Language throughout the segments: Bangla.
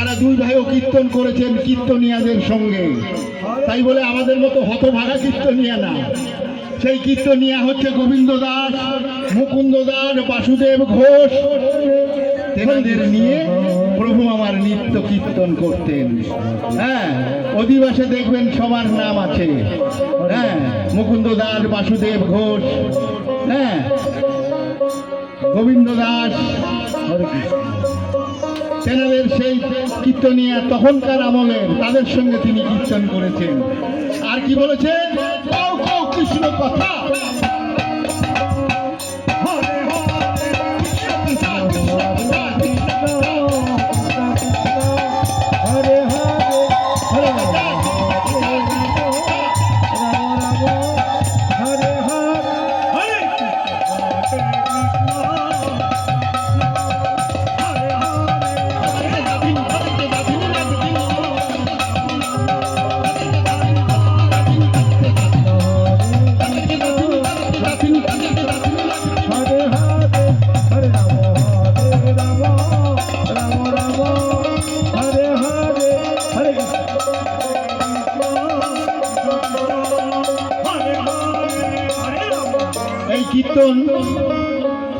তারা দুই ভাইও কীর্তন করেছেন কীর্তনিয়াদের সঙ্গে। তাই বলে আমাদের মতো হতভাগা কীর্তনিয়া না। সেই কীর্তনিয়া হচ্ছে গোবিন্দ দাস, মুকুন্দ দাস, বাসুদেব ঘোষ। তেনাদের নিয়ে প্রভু আমার নিত্য কীর্তন করতেন। হ্যাঁ অধিবাসে দেখবেন সবার নাম আছে। হ্যাঁ মুকুন্দ দাস, বাসুদেব ঘোষ। হ্যাঁ গোবিন্দ দাস। তেনাদের সেই কীর্তনিয়া তখনকার আমলে তাদের সঙ্গে তিনি কীর্তন করেছেন। আর কি বলেছেন? কৃষ্ণ কথা। কীর্তন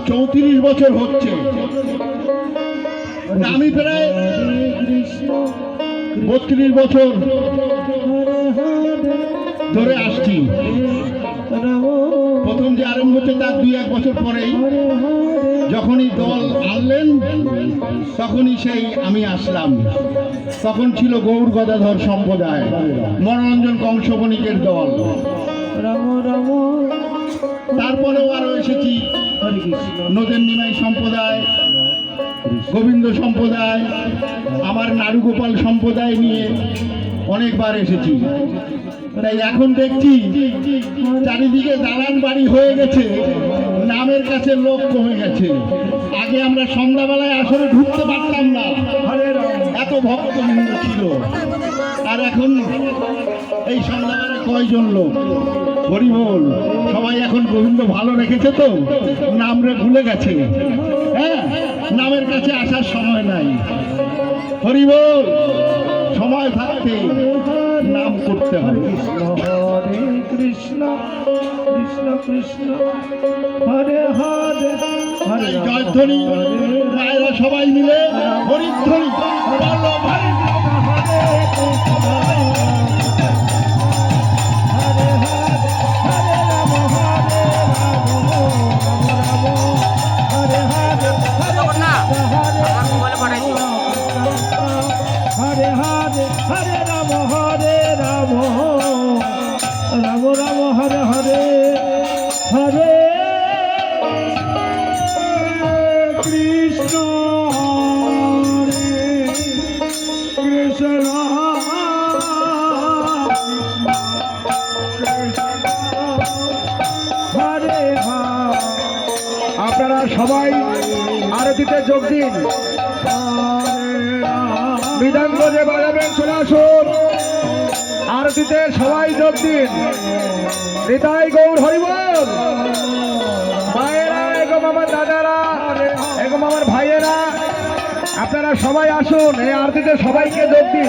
চৌত্রিশ বছর হচ্ছে। আমি প্রায় বত্রিশ বছর ধরে আসছি। প্রথম যে আরম্ভ হচ্ছে তার দুই এক বছর পরেই যখনই দল আনলেন, তখনই সেই আমি আসলাম। তখন ছিল গৌর গদাধর সম্প্রদায়, মনোরঞ্জন কংসবণিকের দল। রাম রাম তারপরেও আরও এসেছি। নদের নিমাই সম্প্রদায়, গোবিন্দ সম্প্রদায়, আমার নারুগোপাল সম্প্রদায় নিয়ে অনেকবার এসেছি। তাই এখন দেখছি চারিদিকে দালান বাড়ি হয়ে গেছে, নামের কাছে লোক কমে গেছে। আগে আমরা সন্ধ্যাবেলায় আসলে ঢুকতে পারতাম না, এত ভক্তবৃন্দ ছিল। আর এখন এই সন্ধ্যাবেলায় কয়জন লোক? হরিবল সবাই এখন গোবিন্দ ভালো রেখেছে তো? নামরে ভুলে গেছে। হ্যাঁ নামের কাছে আসার সময় নাই। হরিবল সময় থাকতে নাম করতে হবে। হরে কৃষ্ণ কৃষ্ণ কৃষ্ণ হরে হরে হরে জয়ধ্বনি মায়েরা সবাই মিলে হরিধ্বনি। হরে হরে হরে রাম হরে রাম রাম রাম, হরে হরে হরে কৃষ্ণ হরে, কৃষ্ণ আপনারা সবাই আরতিতে যোগ দিন। মৃদাঙ্গ যে বাজাবেন, চলে আসুন। আরতিতে সবাই যোগ দিন। হৃদয় গৌর হরিবল। মায়েরা এগম আমার দাদারা এগম আমার ভাইয়েরা, আপনারা সবাই আসুন, এই আরতিতে সবাইকে যোগ দিন।